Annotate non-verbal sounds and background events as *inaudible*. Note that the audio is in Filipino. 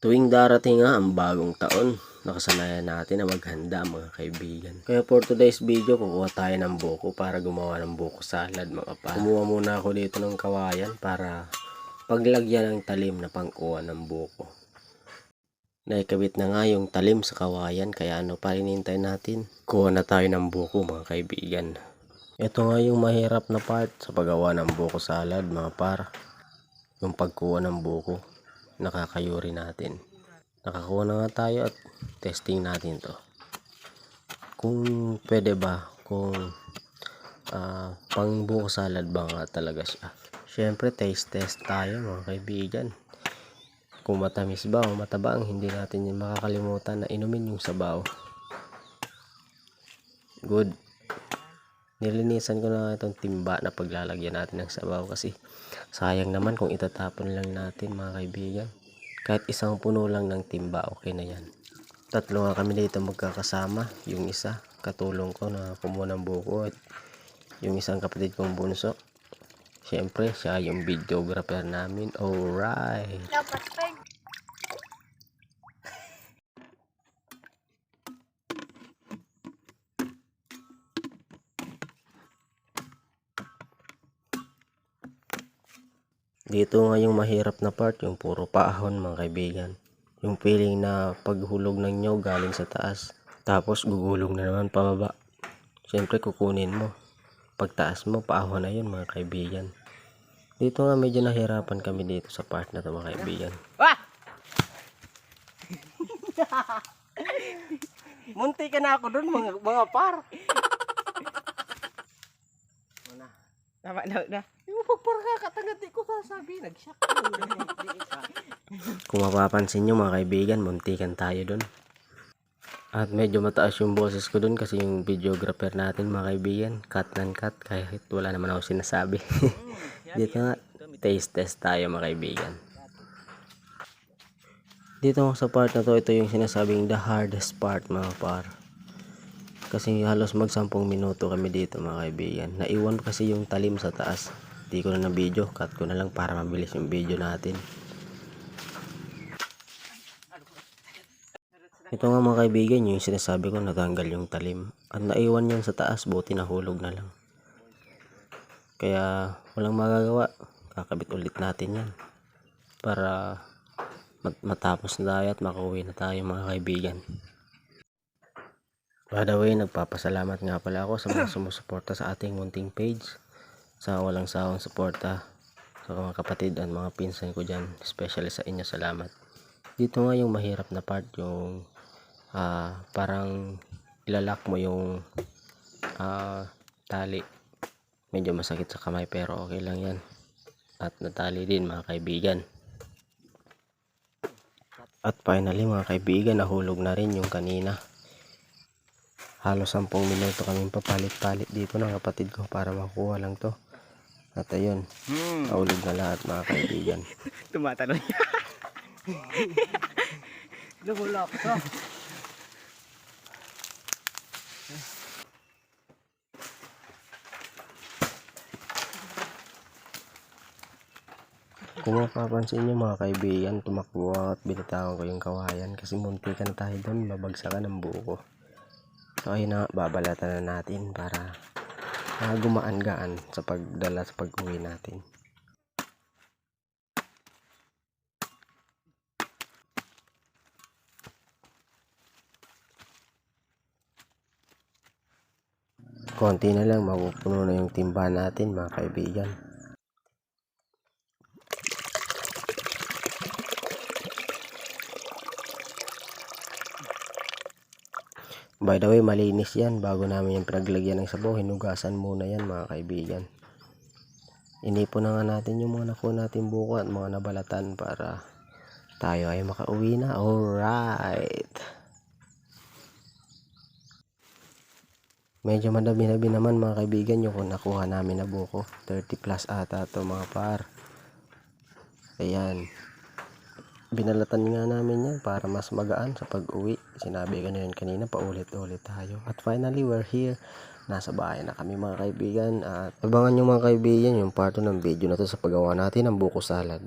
Tuwing darating nga ang bagong taon, nakasanayan natin na maghanda mga kaibigan. Kaya for today's video, kukuha tayo ng buko para gumawa ng buko salad mga pa. Kumuha muna ako dito ng kawayan para paglagyan ng talim na pangkuha ng buko. Naikabit na nga yung talim sa kawayan kaya ano pa inintay natin? Kuha na tayo ng buko mga kaibigan. Ito nga yung mahirap na part sa paggawa ng buko salad mga par. Yung pagkuha ng buko nakakayuri natin. Nakakuha na nga tayo at testing natin to. Kung pwede ba, kung ah, pang buko salad ba nga talaga siya. Siyempre, taste test tayo mga kaibigan. Kung matamis ba o matabang, hindi natin yung makakalimutan na inumin yung sabaw. Good. Nilinisan ko na itong timba na paglalagyan natin ng sabaw kasi sayang naman kung itatapon lang natin mga kaibigan. Kahit isang puno lang ng timba, okay na yan. Tatlo nga kami dito magkakasama. Yung isa, katulong ko na kumuha ng buko at yung isang kapatid kong bunso. Siyempre, siya yung videographer namin. Alright. Dito nga yung mahirap na part, yung puro paahon mga kaibigan. Yung feeling na paghulog ng nyo galing sa taas. Tapos gugulong na naman pababa. Siyempre kukunin mo. Pagtaas mo, paahon na yun mga kaibigan. Dito nga medyo nahirapan kami dito sa part na to mga kaibigan. Ah! *laughs* Munti ka na ako dun, mga, mga par. Tama na, na. Ka, katangati ko sasabi, nag-shock ko. Kung mapapansin nyo mga kaibigan, muntikan tayo dun. At medyo mataas yung boses ko dun kasi yung videographer natin mga kaibigan, cut ng cut kahit wala naman ako sinasabi. *laughs* Dito nga, taste test tayo mga kaibigan. Dito sa part na to, ito yung sinasabing the hardest part mga par. Kasi halos mag 10 minuto kami dito mga kaibigan. Naiwan kasi yung talim sa taas. Di ko na na video, cut ko na lang para mabilis yung video natin. Ito nga mga kaibigan, yung sinasabi ko natanggal yung talim. At naiwan yan sa taas, buti nahulog na lang. Kaya walang magagawa. Kakabit ulit natin yan. Para mat- matapos na tayo at makauwi na tayo mga kaibigan. By the way, nagpapasalamat nga pala ako sa mga sumusuporta sa ating munting page. Sa walang sawang suporta sa mga kapatid at mga pinsan ko dyan. Especially sa inyo, salamat. Dito nga yung mahirap na part, yung ah, parang ilalak mo yung ah, tali. Medyo masakit sa kamay pero okay lang yan. At natali din mga kaibigan. At finally mga kaibigan, nahulog na rin yung kanina. Halos 10 minuto kaming papalit-palit dito ng kapatid ko para makuha lang to. At ayun, Hmm, nahulog na lahat mga kaibigan. *laughs* tumatalon niya. *laughs* Lumulok to. Kung mapapansin nyo mga kaibigan, tumakbo at binitawan ko yung kawayan kasi muntikan tayo doon, mabagsakan ng buko. So ayun na, babalatan na natin para uh, gumaan-gaan sa pagdala sa pag-uwi natin. Konti na lang, mapupuno na yung timba natin mga kaibigan. By the way, malinis yan. Bago namin yung pinaglagyan ng sabaw, hinugasan muna yan mga kaibigan. Inipon na nga natin yung mga nakuha natin buko at mga nabalatan para tayo ay makauwi na. Alright. Medyo madami-dabi naman mga kaibigan yung nakuha namin na buko. 30 plus ata to mga par. Ayan. Binalatan nga namin yan para mas magaan sa pag-uwi. Sinabi ko na yun kanina, paulit-ulit tayo. At finally, we're here. Nasa bahay na kami mga kaibigan. At abangan nyo mga kaibigan yung part 2 ng video na to sa paggawa natin ng buko salad.